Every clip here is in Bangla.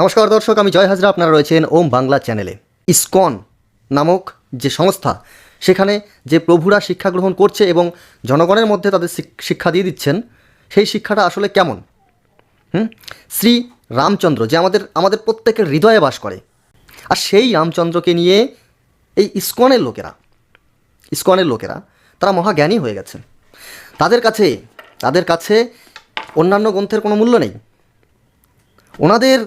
নমস্কার দর্শক, আমি জয় হাজরা, আপনারা রয়েছেন ওম বাংলা চ্যানেলে। ইসকন নামক যে সংস্থা, সেখানে যে প্রভুরা শিক্ষা গ্রহণ করছে এবং জনগণের মধ্যে তাদের শিক্ষা দিয়ে দিচ্ছেন, সেই শিক্ষাটা আসলে কেমন? হুম? শ্রী রামচন্দ্র, যে আমাদের আমাদের প্রত্যেকের হৃদয়ে বাস করে, আর সেই রামচন্দ্রকে নিয়ে এই ইসকনের লোকেরা ইসকনের লোকেরা, তারা মহাজ্ঞানী হয়ে গেছে তাদের কাছে তাদের কাছে অন্যান্য গ্রন্থের কোনো মূল্য নেই। ওনাদের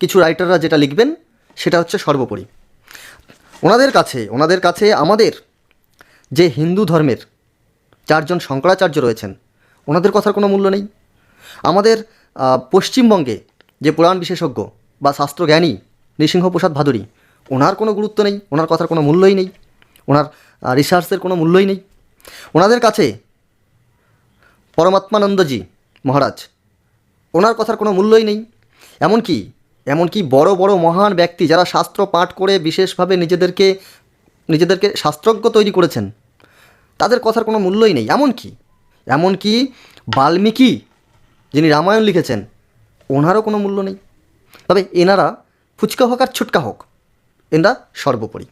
কিছু রাইটাররা যেটা লিখবেন, সেটা হচ্ছে সর্বোপরি। ওনাদের কাছে ওনাদের কাছে আমাদের যে হিন্দু ধর্মের চারজন শঙ্করাচার্য রয়েছেন, ওনাদের কথার কোনো মূল্য নেই। আমাদের পশ্চিমবঙ্গে যে পুরাণ বিশেষজ্ঞ বা শাস্ত্র শাস্ত্রজ্ঞানী নৃসিংহপ্রসাদ ভাদুরী, ওনার কোনো গুরুত্ব নেই, ওনার কথার কোনো মূল্যই নেই, ওনার রিসার্চের কোনো মূল্যই নেই। ওনাদের কাছে পরমাত্মানন্দজি মহারাজ, ওনার কথার কোনো মূল্যই নেই। এমনকি এমনকি বড় বড় মহান ব্যক্তি যারা শাস্ত্র পাঠ করে বিশেষভাবে নিজেদেরকে নিজেদেরকে শাস্ত্রজ্ঞ তৈরি করেছেন, তাদের কথার কোনো মূল্যই নেই। এমনকি এমনকি বাল্মীকি যিনি রামায়ণ লিখেছেন, ওনারও কোনো মূল্য নেই। তবে এনারা ফুচকা হোক আর ছুটকা হোক, এনারা সর্বোপরি।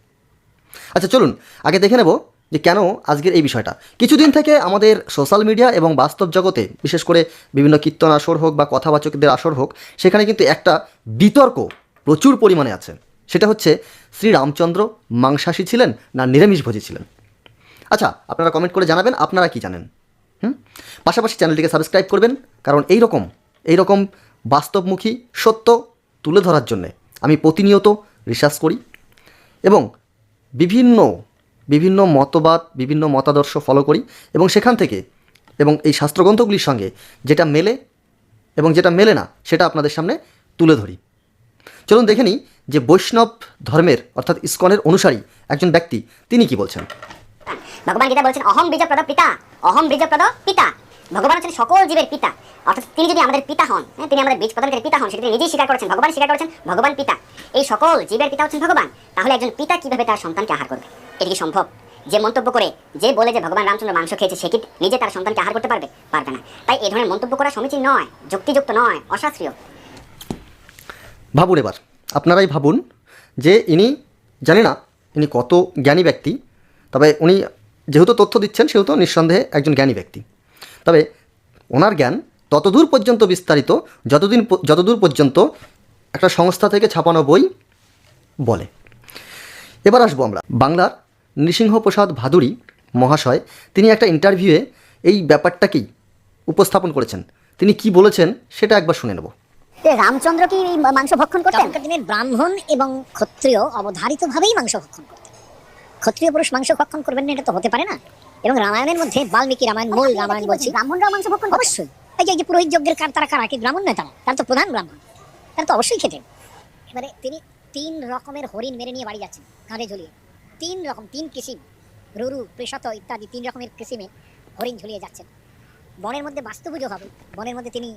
আচ্ছা চলুন, আগে দেখে নেব যে কেন আজকের এই বিষয়টা? কিছুদিন থেকে আমাদের সোশ্যাল মিডিয়া এবং বাস্তব জগতে, বিশেষ করে বিভিন্ন কীর্তন আসর হোক বা কথাবাচকদের আসর হোক, সেখানে কিন্তু একটা বিতর্ক প্রচুর পরিমাণে আছে। সেটা হচ্ছে, শ্রী রামচন্দ্র মাংসাশী ছিলেন না নিরামিষভোজী ছিলেন? আচ্ছা আপনারা কমেন্ট করে জানাবেন, আপনারা কি জানেন? হুম? পাশাপাশি চ্যানেলটিকে সাবস্ক্রাইব করবেন, কারণ এই রকম এই রকম বাস্তবমুখী সত্য তুলে ধরার জন্যে আমি প্রতিনিয়ত রিসার্চ করি এবং বিভিন্ন বিভিন্ন মতবাদ বিভিন্ন মতাদর্শ ফলো করি এবং সেখান থেকে এবং এই শাস্ত্রগ্রন্থগুলির সঙ্গে যেটা মেলে এবং যেটা মেলে না সেটা আপনাদের সামনে তুলে ধরি। চলুন দেখে নিই যে বৈষ্ণব ধর্মের অর্থাৎ ইস্কনের অনুসারী একজন ব্যক্তি তিনি কি বলছেন? ভগবান গীতা বলছেন অহম বীজপ্রদ পিতা অহম বীজপ্রদ পিতা। ভগবান হচ্ছেন সকল জীবের পিতা। অর্থাৎ তিনি যদি আমাদের পিতা হন হ্যাঁ, তিনি আমাদের বীজ প্রদানকারী পিতা হন সেটা তিনি নিজেই স্বীকার করেছেন ভগবান স্বীকার করেছেন ভগবান পিতা। এই সকল জীবের পিতা হচ্ছেন ভগবান। তাহলে একজন পিতা কীভাবে তার সন্তানকে আহার করবে? এটি সম্ভব? যে মন্তব্য করে, যে বলে যে ভগবান রামচন্দ্র মাংস খেয়েছে সে কি নিজে তার সন্তানকে আহার করতে পারবে? পারবে না। তাই এই ধরনের মন্তব্য করা সমীচীন নয়, যুক্তিযুক্ত নয়, অশাস্ত্রীয়। ভাবুন এবার, আপনারাই ভাবুন যে ইনি, জানি না, ইনি কত জ্ঞানী ব্যক্তি, তবে উনি যেহেতু তথ্য দিচ্ছেন, সেহেতু নিঃসন্দেহে একজন জ্ঞানী ব্যক্তি। তবে ওনার জ্ঞান ততদূর পর্যন্ত বিস্তারিত, যতদিন যতদূর পর্যন্ত একটা সংস্থা থেকে ছাপানো বই বলে। এবার আসব আমরা বাংলার নৃসিংহপ্রসাদ ভাদুরী মহাশয় তিনি একটা ইন্টারভিউয়ে এই ব্যাপারটাকেই উপস্থাপন করেছেন। তিনি কি বলেছেন সেটা একবার শুনে নেব। রামচন্দ্র কি মাংস ভক্ষণ করতেন? দিনের ব্রাহ্মণ এবং ক্ষত্রিয় অবধারিতভাবেই মাংস ভক্ষণ করতেন। ক্ষত্রিয় পুরুষ মাংস ভক্ষণ করবেন না এটা তো হতে পারে না। এবং রামায়ণের মধ্যে বাল্মীকি রামায়ণ মূল রামায়ণ বলছি। ব্রাহ্মণরাও মাংস ভক্ষণ অবশ্যই। এই যে এই যে পুরোহিত যজ্ঞের কার তারা কারা? কি ব্রাহ্মণ নয় তারা? তারা তো প্রধান ব্রাহ্মণ। তারা তো অবশ্যই খেতেন। এবারে তিনি তিন রকমের হরিণ মেরে নিয়ে বাড়ি যাচ্ছেন কাঁধে ঝুলিয়ে। তিন রকম, তিন কিসিম। রুরু পৃষত ইত্যাদি তিন রকমের কিসিমে হরিণ ঝুলিয়ে যাচ্ছেন। বনের মধ্যে বাস্তু পুজো হবে। বনের মধ্যে তিনি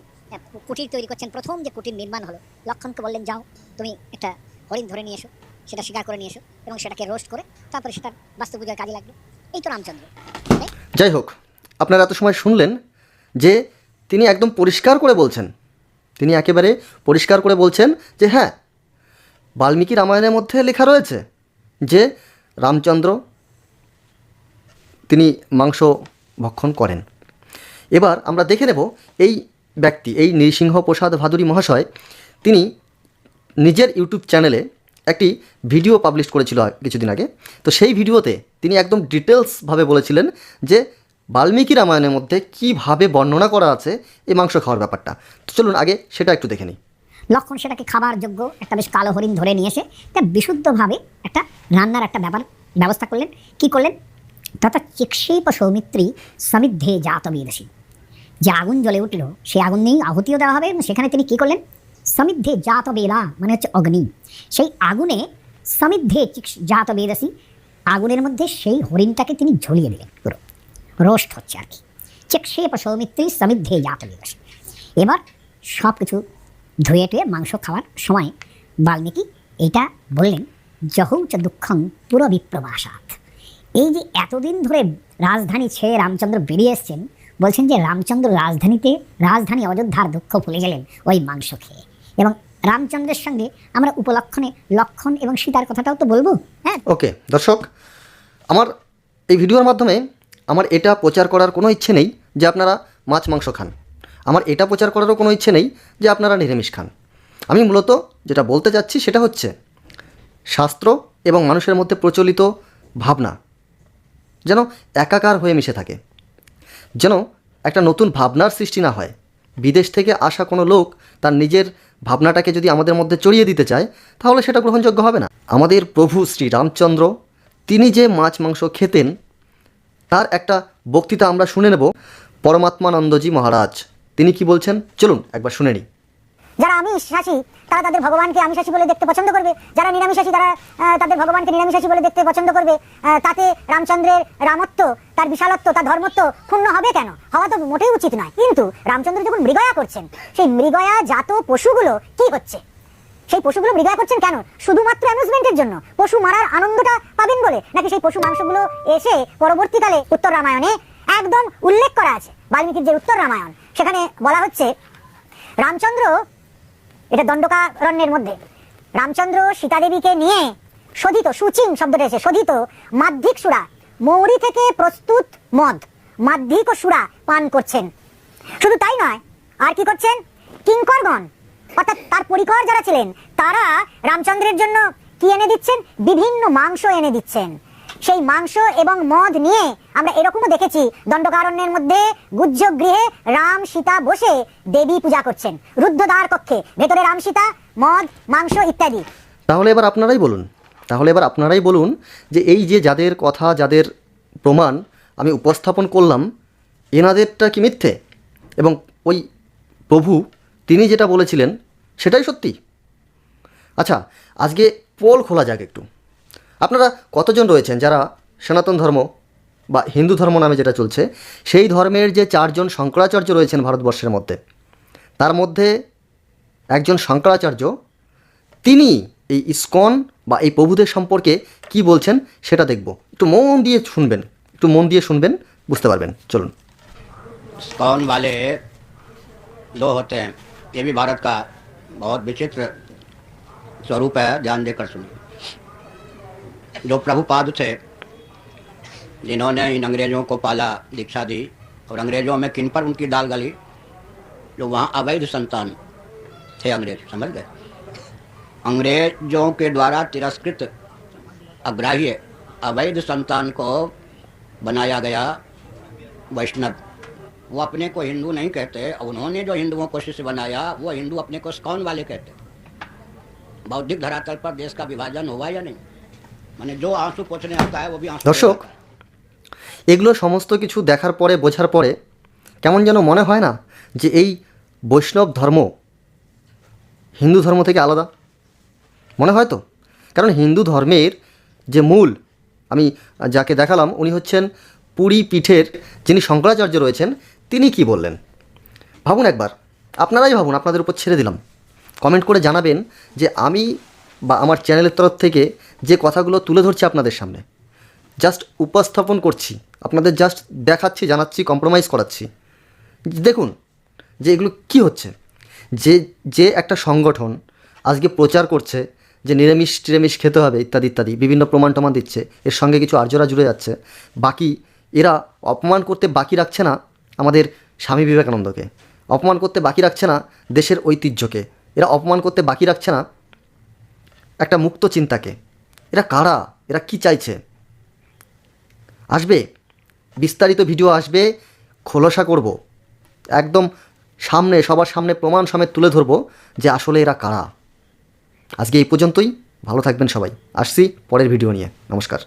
কুটির তৈরি করছেন। প্রথম যে কুটির নির্মাণ হলো, লক্ষণকে বললেন, যাও, তুমি একটা হরিণ ধরে নিয়ে এসো। সেটা শিকার করে নিয়ে এসো এবং সেটাকে রোস্ট করে তারপরে সেটা বাস্তু পুজোর কাজে লাগবে। এই তো রামচন্দ্র? যাই হোক, আপনারা এত সময় শুনলেন যে তিনি একদম পরিষ্কার করে বলছেন। তিনি একেবারে পরিষ্কার করে বলছেন যে হ্যাঁ বাল্মীকি রামায়ণের মধ্যে লেখা রয়েছে যে রামচন্দ্র, তিনি মাংস ভক্ষণ করেন। এবার আমরা দেখে নেব এই ব্যক্তি, এই নৃসিংহ প্রসাদ ভাদুরী মহাশয়, তিনি নিজের ইউটিউব চ্যানেলে একটি ভিডিও পাবলিশ করেছিল কিছুদিন আগে। তো সেই ভিডিওতে তিনি একদম ডিটেলসভাবে বলেছিলেন যে বাল্মীকি রামায়ণের মধ্যে কীভাবে বর্ণনা করা আছে এই মাংস খাওয়ার ব্যাপারটা। তো চলুন আগে সেটা একটু দেখে নিই। লক্ষণ সেটাকে খাবার যোগ্য একটা বেশ কালো হরিণ ধরে নিয়ে এসে তা বিশুদ্ধভাবে একটা রান্নার একটা ব্যাপার ব্যবস্থা করলেন। কি করলেন? তথা চিক্ষেপ সৌমিত্রী সমিদ্ধে জাত বিদসী যে আগুন জ্বলে উঠল সেই আগুন নিয়েই আহুতিও দেওয়া হবে। এবং সেখানে তিনি কি করলেন? সমিদ্ধে জাত বেলা মানে হচ্ছে অগ্নি। সেই আগুনে সমিদ্ধে চিক্ষ- জাত বেদসী আগুনের মধ্যে সেই হরিণটাকে তিনি ঝুলিয়ে দিলেন পুরো। রোস্ট হচ্ছে আর কি। চিক্ষেপ সৌমিত্রী সমিদ্ধে জাত বেদসী এবার সব কিছু ধুয়ে টুয়ে মাংস খাওয়ার সময় বাল্মীকি এটা বললেন যহৌচ দুঃখং পুরো বিপ্রবাসাত এই যে এতদিন ধরে রাজধানী ছেড়ে রামচন্দ্র বেরিয়ে এসছেন, বলছেন যে রামচন্দ্র রাজধানীতে, রাজধানী অযোধ্যার দুঃখ ভুলে গেলেন ওই মাংস খেয়ে। এবং রামচন্দ্রের সঙ্গে আমরা উপলক্ষণে লক্ষণ এবং সীতার কথাটাও তো বলব হ্যাঁ? ওকে, দর্শক, আমার এই ভিডিওর মাধ্যমে আমার এটা প্রচার করার কোনো ইচ্ছে নেই যে আপনারা মাছ মাংস খান। আমার এটা প্রচার করারও কোনো ইচ্ছে নেই যে আপনারা নিরামিষ খান। আমি মূলত যেটা বলতে চাচ্ছি সেটা হচ্ছে, শাস্ত্র এবং মানুষের মধ্যে প্রচলিত ভাবনা যেন একাকার হয়ে মিশে থাকে, যেন একটা নতুন ভাবনার সৃষ্টি না হয়। বিদেশ থেকে আসা কোনো লোক তার নিজের ভাবনাটাকে যদি আমাদের মধ্যে চড়িয়ে দিতে চায়, তাহলে সেটা গ্রহণযোগ্য হবে না। আমাদের প্রভু শ্রী রামচন্দ্র, তিনি যে মাছ মাংস খেতেন, তার একটা বক্তৃতা আমরা শুনে নেব। পরমাত্মানন্দজি মহারাজ তিনি কি বলছেন? চলুন, একবার শুনে নিই। যারা আমিষাসী তারা তাদের ভগবানকে আমিষাসী বলে দেখতে পছন্দ করবে। যারা নিরামিষাসী তারা তাদের ভগবানকে নিরামিষাসী বলে দেখতে পছন্দ করবে। তাতে রামচন্দ্রের রামত্ব, তার বিশালত্ব, তার ধর্মত্ব ক্ষুণ্ণ হবে কেন? হওয়া তো মোটেই উচিত নয়। কিন্তু রামচন্দ্র যখন মৃগয়া করছেন, সেই মৃগয়া জাত পশুগুলো কি হচ্ছে? সেই পশুগুলো মৃগয়া করছেন কেন? শুধুমাত্র অ্যামিউজমেন্টের জন্য। পশু মারার আনন্দটা পাবেন বলে। নাকি সেই পশু মাংসগুলো এসে পরবর্তীকালে উত্তর রামায়ণে একদম উল্লেখ করা আছে? বাল্মীকির যে উত্তর রামায়ণ, সেখানে বলা হচ্ছে, রামচন্দ্র, এটা দণ্ডকারণ্যের মধ্যে, রামচন্দ্র সীতাদেবীকে নিয়ে শোধিত সুচিন শব্দটা এসে, শোধিত মাধ্যিক সুরা, মৌরি থেকে প্রস্তুত মদ, মাধ্যিক ও সুরা পান করছেন। শুধু তাই নয়, আর কি করছেন? কিঙ্করগণ, অর্থাৎ তার পরিকর যারা ছিলেন, তারা রামচন্দ্রের জন্য কি এনে দিচ্ছেন? বিভিন্ন মাংস এনে দিচ্ছেন। সেই মাংস এবং মদ নিয়ে আমরা এরকমও দেখেছি। দণ্ডকারণ্যের মধ্যে গুজ্জ গৃহে রাম সীতা বসে দেবী পূজা করছেন। রুদ্ধদ্বার কক্ষে, ভেতরে রাম সীতা, মদ, মাংস ইত্যাদি। তাহলে এবার আপনারাই বলুন, তাহলে এবার আপনারাই বলুন যে এই যে যাদের কথা, যাদের প্রমাণ আমি উপস্থাপন করলাম, এনাদেরটা কি মিথ্যে? এবং ওই প্রভু, তিনি যেটা বলেছিলেন, সেটাই সত্যি? আচ্ছা আজকে পোল খোলা যাক একটু। আপনারা কতজন রয়েছেন যারা সনাতন ধর্ম বা হিন্দু ধর্ম নামে যেটা চলছে সেই ধর্মের যে চারজন শঙ্করাচার্য রয়েছেন ভারতবর্ষের মধ্যে তার মধ্যে একজন শঙ্করাচার্য তিনি এই ইস্কন বা এই প্রভুদের সম্পর্কে কি বলছেন সেটা দেখব একটু মন দিয়ে শুনবেন একটু মন দিয়ে শুনবেন বুঝতে পারবেন চলুন स्कॉन वाले दो होते हैं ये भी भारत का बहुत विचित्र स्वरूप है ध्यान देकर सुनिए जो प्रभुपाद थे, जिन्होंने इन अंग्रेज़ों को पाला, दीक्षा दी, और अंग्रेज़ों में किन पर उनकी दाल गली? जो वहाँ अवैध संतान थे, अंग्रेज़, समझ गए? अंग्रेज़ों के द्वारा तिरस्कृत अग्राह्य अवैध संतान को बनाया गया वैष्णव, वो अपने को हिंदू नहीं कहते उन्होंने जो हिंदुओं को शिष्य बनाया, वो हिंदू अपने को स्कॉन वाले कहते। बौद्धिक धरातल पर देश का विभाजन हुआ या नहीं? দর্শক এগুলো সমস্ত কিছু দেখার পরে বোঝার পরে কেমন যেন মনে হয় না যে এই বৈষ্ণব ধর্ম হিন্দু ধর্ম থেকে আলাদা। মনে হয় তো? কারণ হিন্দু ধর্মের যে মূল আমি যাকে দেখালাম উনি হচ্ছেন পুরী পীঠের যিনি শঙ্করাচার্য রয়েছেন তিনি কি বললেন? ভাবুন একবার। আপনারাই ভাবুন আপনাদের উপর ছেড়ে দিলাম। কমেন্ট করে জানাবেন যে আমি বা আমার চ্যানেলের তরফ থেকে যে কথাগুলো তুলে ধরছি আপনাদের সামনে। জাস্ট উপস্থাপন করছি, আপনাদের জাস্ট দেখাচ্ছি, জানাচ্ছি কম্প্রোমাইজ করাচ্ছি। দেখুন যে এগুলো কি হচ্ছে। যে যে একটা সংগঠন আজকে প্রচার করছে যে নিরামিষ টিরামিষ খেতে হবে ইত্যাদি ইত্যাদি, বিভিন্ন প্রমাণ টমান দিচ্ছে, এর সঙ্গে কিছু আর্যরা জুড়ে যাচ্ছে। বাকি এরা অপমান করতে বাকি রাখছে না আমাদের স্বামী বিবেকানন্দকে। অপমান করতে বাকি রাখছে না দেশের ঐতিহ্যকে। এরা অপমান করতে বাকি রাখছে না একটা মুক্ত চিন্তাকে। এরা কারা? এরা কি চাইছে? আসবে। বিস্তারিত ভিডিও আসবে। খোলসা করব। একদম সামনে, সবার সামনে প্রমাণ সমেত তুলে ধরবো যে আসলে এরা কারা। আজকে এই পর্যন্তই। ভালো থাকবেন সবাই। আসছি পরের ভিডিও নিয়ে। নমস্কার।